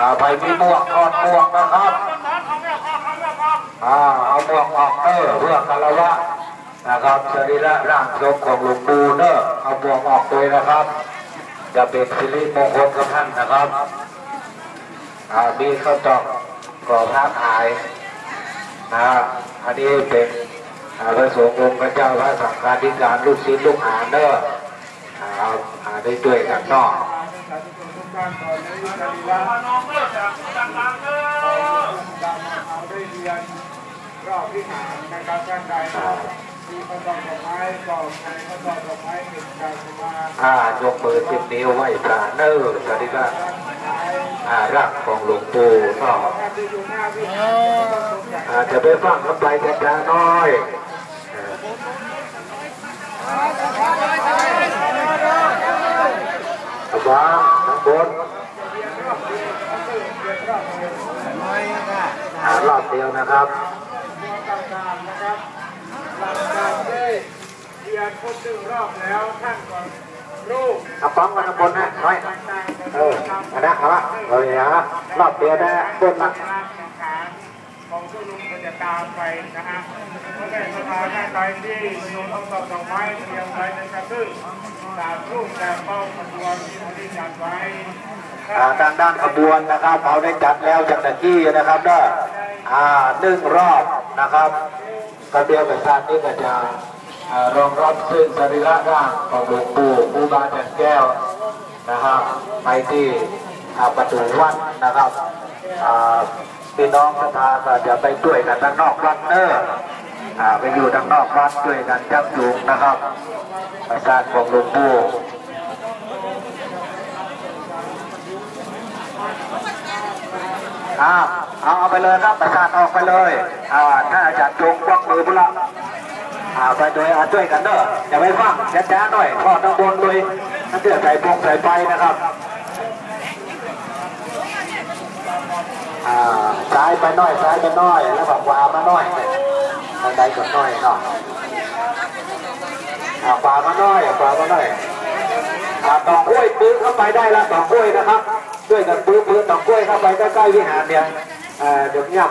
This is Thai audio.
อ่าไปมีหมวกถอดหมวกนะครับอ่าเอาหมวกออกเนอเพื่อคารวะนะครับสรีระร่างทรงของหลวงปู่เนอเอาหมวกออกเลยนะครับ จะเป็นสิริมงคลกับท่านนะครับอ่ามีข้าวตอกก่อพระขายนะอันนี้เป็นอาพระสงฆ์องค์พระเจ้าพระสังฆาธิการลูกศิษย์ลูกหาเนออ่าอ่าได้ด้วยกันนอก ต่อในวิชาลีลาน้องเลิกจากดังๆเด้อการมาเอาได้เรียนรอบวิหารนะครับท่านใดมีข้อต่อดอกไม้ก็ในข้อต่อดอกไม้หนึ่งการมาอ่ายกมือสิบนิ้ วไหว้พระเนอสวัสดีครับอ่ารักของหลวงปู่เนะการที่อยู่หน้าวิหารอ่าจะไปฟังคำไปช้างข้านอ่ารอบเดียวนะครับต่างๆนะครับหลังจากได้เรียนครบหนึ่งรอบแล้วท่านก็รูปเอาป้องมาข้างบนนะน้อยเอออันนะเอาละเอาเลยนะรอบเดียวนะบนหลันะกการแข่งขันของผู้ลุงก็จะตามไปนะฮะเพราะในสภาท่าใดที่โยนเอาตอกดอกไม้เตรียมไว้ในกระตึ้งตามรูปแบบเป้าขบวนที่จัดไว้ทางด้านขบวนนะครับเขาได้จัดแล้วจากตะกี้นะครับเด้ อ่าหนึ่งรอบนะครับกระเบียวกับชาตินี้ก็จะรองรับซึ่งสรีระร่างของหลวงปู่ปูบาจันแก้วนะครับไปที่ประตูวัดนะครับพี่น้องศรัทธาก็จะไปช่วยกันทางนอกวัดเนออ่าไปอยู่ทางนอกวัดช่วยกันจับจูงนะครับประสาทของหลวงปู่อ้าว เอาเอาไปเลยครับประชาชนออกไปเลยอ่าถ้าอาจารย์จงควักมือพุละอาไปโดยอาช่วยกันเด้ออย่าไปฟังช้าๆหน่อยทอดทั้งบนเลยนั่นเดือดใส่พงใส่ไฟนะครับซ้ายไปหน่อยซ้ายไปหน่อยแล้วแบบขวามาหน่อยทางใดก็หน่อยเนาะขวามาหน่อยขวามาหน่อยต่อกล้วยปื้อเข้าไปได้ละต่อกล้วยนะครับ ด้วยกันปื้อปื้อต่อกล้วยเข้าไปใกล้ๆวิหารเนี่ย เอ่อเดี๋ยวเงียบ